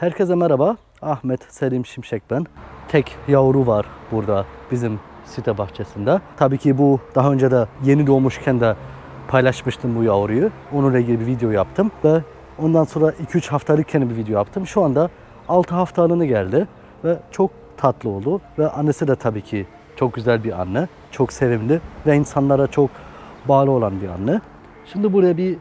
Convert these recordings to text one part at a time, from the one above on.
Herkese merhaba. Ahmet Selim Şimşek ben. Tek yavru var burada bizim site bahçesinde. Tabii ki bu daha önce de yeni doğmuşken de paylaşmıştım bu yavruyu. Onunla ilgili bir video yaptım ve ondan sonra 2-3 haftalıkken bir video yaptım. Şu anda 6 haftalığını geldi ve çok tatlı oldu ve annesi de tabii ki çok güzel bir anne. Çok sevimli ve insanlara çok bağlı olan bir anne. Şimdi buraya bir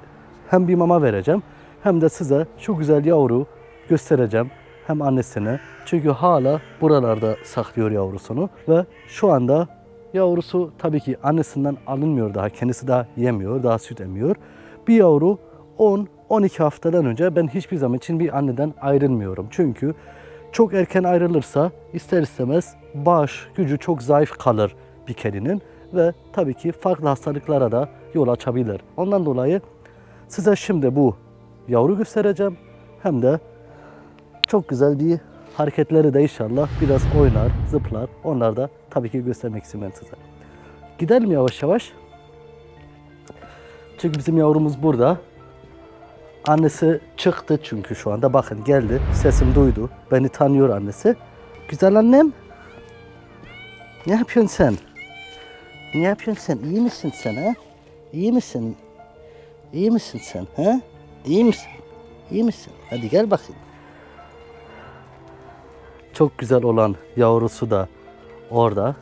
hem bir mama vereceğim hem de size şu güzel yavru göstereceğim hem annesine. Çünkü hala buralarda saklıyor yavrusunu ve şu anda yavrusu tabii ki annesinden alınmıyor daha. Kendisi daha yemiyor, daha süt emiyor. Bir yavru 10-12 haftadan önce ben hiçbir zaman için bir anneden ayrılmıyorum. Çünkü çok erken ayrılırsa ister istemez bağış gücü çok zayıf kalır bir kedinin ve tabii ki farklı hastalıklara da yol açabilir. Ondan dolayı size şimdi bu yavru göstereceğim hem de çok güzel bir hareketleri de inşallah biraz oynar, zıplar. Onlar da tabii ki göstermek istiyorum ben size. Gidelim yavaş yavaş. Çünkü bizim yavrumuz burada. Annesi çıktı çünkü şu anda bakın geldi. Sesim duydu. Beni tanıyor annesi. Güzel annem. Ne yapıyorsun sen? Ne yapıyorsun sen? İyi misin sen ha? İyi misin? İyi misin sen ha? İyi misin? İyi misin? Hadi gel bakayım. Çok güzel olan yavrusu da orada.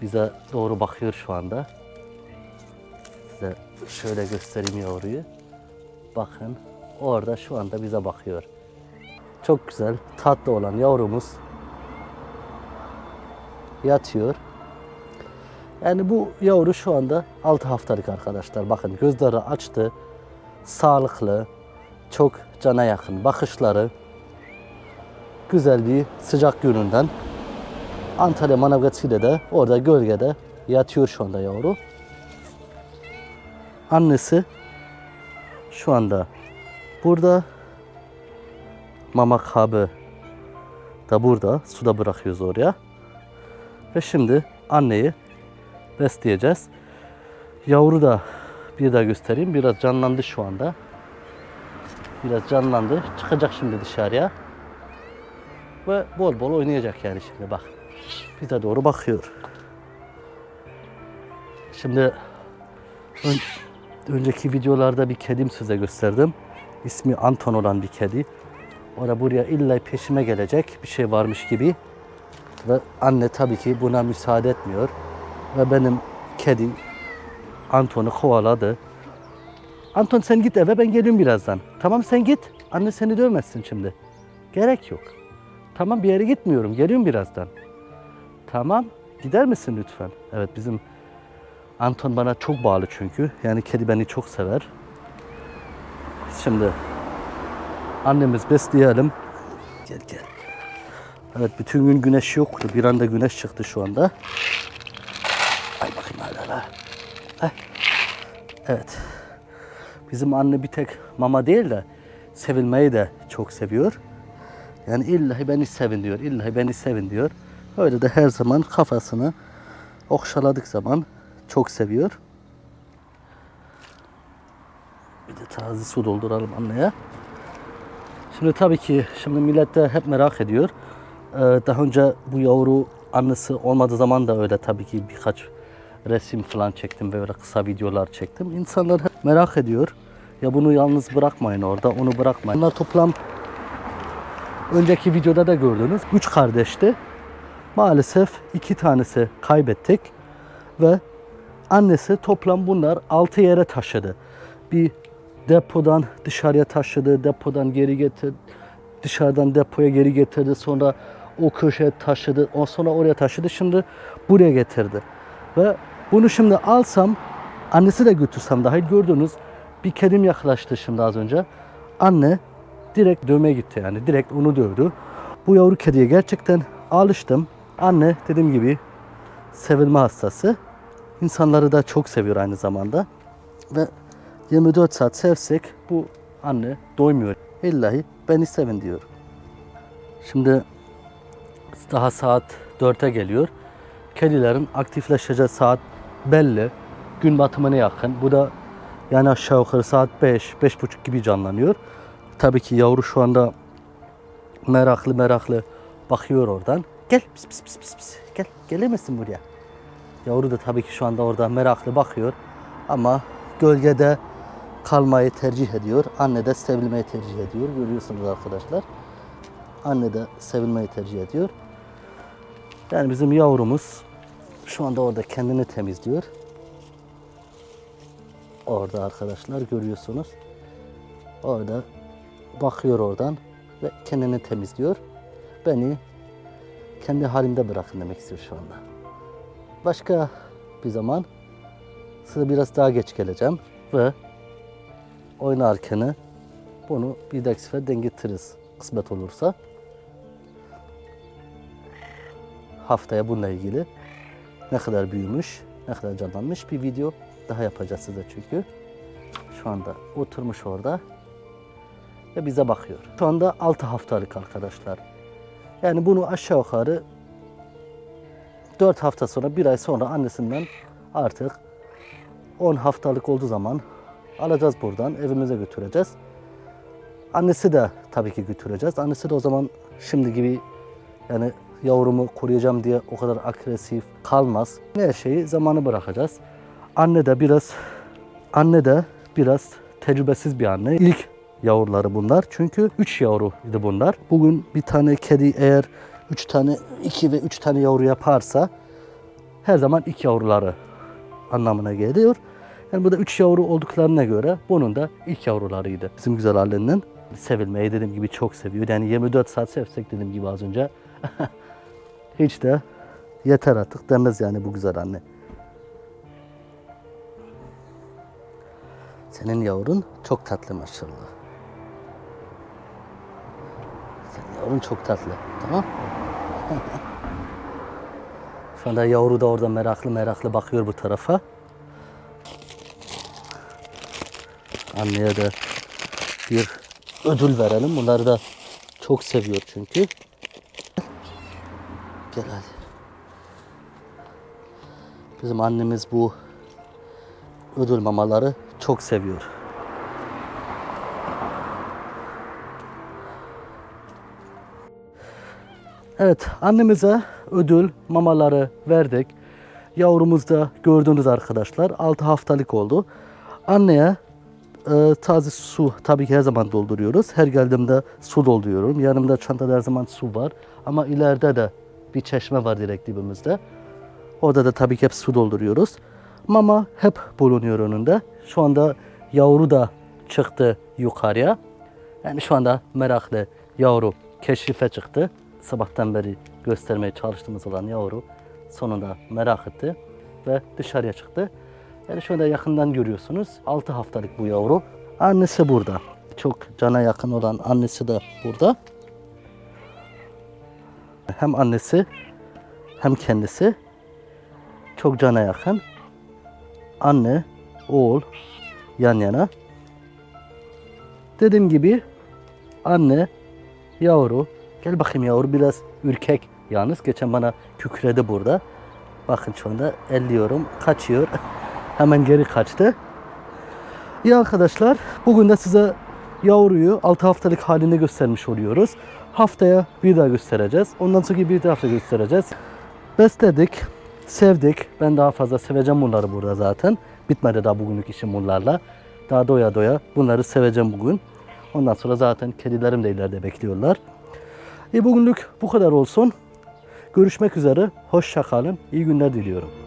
Bize doğru bakıyor şu anda. Size şöyle göstereyim yavruyu. Bakın orada şu anda bize bakıyor. Çok güzel, tatlı olan yavrumuz yatıyor. Yani bu yavru şu anda 6 haftalık arkadaşlar. Bakın gözleri açtı. Sağlıklı, çok cana yakın bakışları. Güzel bir sıcak gününden. Antalya Manavgat de orada gölgede yatıyor şu anda yavru. Annesi şu anda burada. Mama kabı da burada. Suda bırakıyoruz oraya. Ve şimdi anneyi besleyeceğiz. Yavru da bir daha göstereyim. Biraz canlandı şu anda. Biraz canlandı. Çıkacak şimdi dışarıya. Ve bol bol oynayacak yani şimdi bak. Bize doğru bakıyor. Şimdi ön- önceki videolarda bir kedim size gösterdim. İsmi Anton olan bir kedi. O da buraya illa peşime gelecek bir şey varmış gibi. Ve anne tabii ki buna müsaade etmiyor. Ve benim kedi Anton'u kovaladı. Anton sen git eve ben geliyorum birazdan. Tamam sen git. Anne seni dövmezsin şimdi. Gerek yok. Tamam bir yere gitmiyorum. Geliyorum birazdan. Tamam. Gider misin lütfen? Evet bizim Anton bana çok bağlı çünkü. Yani kedi beni çok sever. Şimdi annemiz besleyelim. Gel gel. Evet bütün gün güneş yoktu. Bir anda güneş çıktı şu anda. Ay bakayım hala. Ay. Evet. Bizim anne bir tek mama değil de sevilmeyi de çok seviyor. Yani illahi beni sevin diyor. İllahi beni sevin diyor. Öyle de her zaman kafasını okşaladık zaman çok seviyor. Bir de taze su dolduralım anneye. Şimdi tabii ki şimdi millet de hep merak ediyor. Ee, daha önce bu yavru annesi olmadığı zaman da öyle tabii ki birkaç resim falan çektim ve böyle kısa videolar çektim. İnsanlar hep merak ediyor. Ya bunu yalnız bırakmayın orada, onu bırakmayın. Bunlar toplam önceki videoda da gördünüz. Üç kardeşti. Maalesef iki tanesi kaybettik ve annesi toplam bunlar altı yere taşıdı. Bir depodan dışarıya taşıdı, depodan geri getirdi, dışarıdan depoya geri getirdi, sonra o köşeye taşıdı, o sonra oraya taşıdı, şimdi buraya getirdi. Ve bunu şimdi alsam, annesi de götürsem dahil gördünüz, bir kedim yaklaştı şimdi az önce. Anne direkt dövmeye gitti yani, direkt onu dövdü. Bu yavru kediye gerçekten alıştım. Anne dediğim gibi sevilme hastası. İnsanları da çok seviyor aynı zamanda. Ve 24 saat sevsek bu anne doymuyor. İllahi beni sevin diyor. Şimdi daha saat 4'e geliyor. Kedilerin aktifleşeceği saat belli. Gün batımına yakın. Bu da yani aşağı yukarı saat 5, 5.30 gibi canlanıyor. Tabii ki yavru şu anda meraklı meraklı bakıyor oradan. Gel pis pis pis pis pis. Gel gelir misin buraya? Yavru da tabii ki şu anda orada meraklı bakıyor. Ama gölgede kalmayı tercih ediyor. Anne de sevilmeyi tercih ediyor. Görüyorsunuz arkadaşlar. Anne de sevilmeyi tercih ediyor. Yani bizim yavrumuz şu anda orada kendini temizliyor. Orada arkadaşlar görüyorsunuz. Orada bakıyor oradan ve kendini temizliyor. Beni kendi halimde bırakın demek istiyor şu anda. Başka bir zaman size biraz daha geç geleceğim ve oynarken bunu bir dahaki sefer denk getiririz kısmet olursa. Haftaya bununla ilgili ne kadar büyümüş, ne kadar canlanmış bir video daha yapacağız size çünkü. Şu anda oturmuş orada ve bize bakıyor. Şu anda 6 haftalık arkadaşlar. Yani bunu aşağı yukarı 4 hafta sonra, 1 ay sonra annesinden artık 10 haftalık olduğu zaman alacağız buradan, evimize götüreceğiz. Annesi de tabii ki götüreceğiz. Annesi de o zaman şimdi gibi yani yavrumu koruyacağım diye o kadar agresif kalmaz. Her şeyi zamanı bırakacağız. Anne de biraz anne de biraz tecrübesiz bir anne. İlk yavruları bunlar. Çünkü 3 yavruydu bunlar. Bugün bir tane kedi eğer 3 tane 2 ve 3 tane yavru yaparsa her zaman ilk yavruları anlamına geliyor. Yani burada 3 yavru olduklarına göre bunun da ilk yavrularıydı. Bizim güzel annenin sevilmeyi dediğim gibi çok seviyor. Yani 24 saat sevsek dediğim gibi az önce. Hiç de yeter artık demez yani bu güzel anne. Senin yavrun çok tatlı maşallah. Yavrun çok tatlı. Tamam Şu anda yavru da orada meraklı meraklı bakıyor bu tarafa. Anneye de bir ödül verelim. Bunları da çok seviyor çünkü. Gel hadi. Bizim annemiz bu ödül mamaları çok seviyor. Evet, annemize ödül mamaları verdik. Yavrumuz da gördüğünüz arkadaşlar 6 haftalık oldu. Anneye e, taze su tabii ki her zaman dolduruyoruz. Her geldiğimde su dolduruyorum. Yanımda çantada her zaman su var. Ama ileride de bir çeşme var direkt dibimizde. Orada da tabii ki hep su dolduruyoruz. Mama hep bulunuyor önünde. Şu anda yavru da çıktı yukarıya. Yani şu anda meraklı yavru keşife çıktı. Sabahtan beri göstermeye çalıştığımız olan yavru sonunda merak etti ve dışarıya çıktı. Yani anda yakından görüyorsunuz. 6 haftalık bu yavru. Annesi burada. Çok cana yakın olan annesi de burada. Hem annesi hem kendisi çok cana yakın. Anne, oğul yan yana. Dediğim gibi anne, yavru. Gel bakayım yavru biraz ürkek yalnız. Geçen bana kükredi burada. Bakın şu anda elliyorum. Kaçıyor. Hemen geri kaçtı. İyi arkadaşlar. Bugün de size yavruyu 6 haftalık halini göstermiş oluyoruz. Haftaya bir daha göstereceğiz. Ondan sonra bir daha hafta göstereceğiz. Besledik, sevdik. Ben daha fazla seveceğim bunları burada zaten. Bitmedi daha bugünlük işim bunlarla. Daha doya doya bunları seveceğim bugün. Ondan sonra zaten kedilerim de ileride bekliyorlar. E bugünlük bu kadar olsun. Görüşmek üzere. Hoşça kalın. İyi günler diliyorum.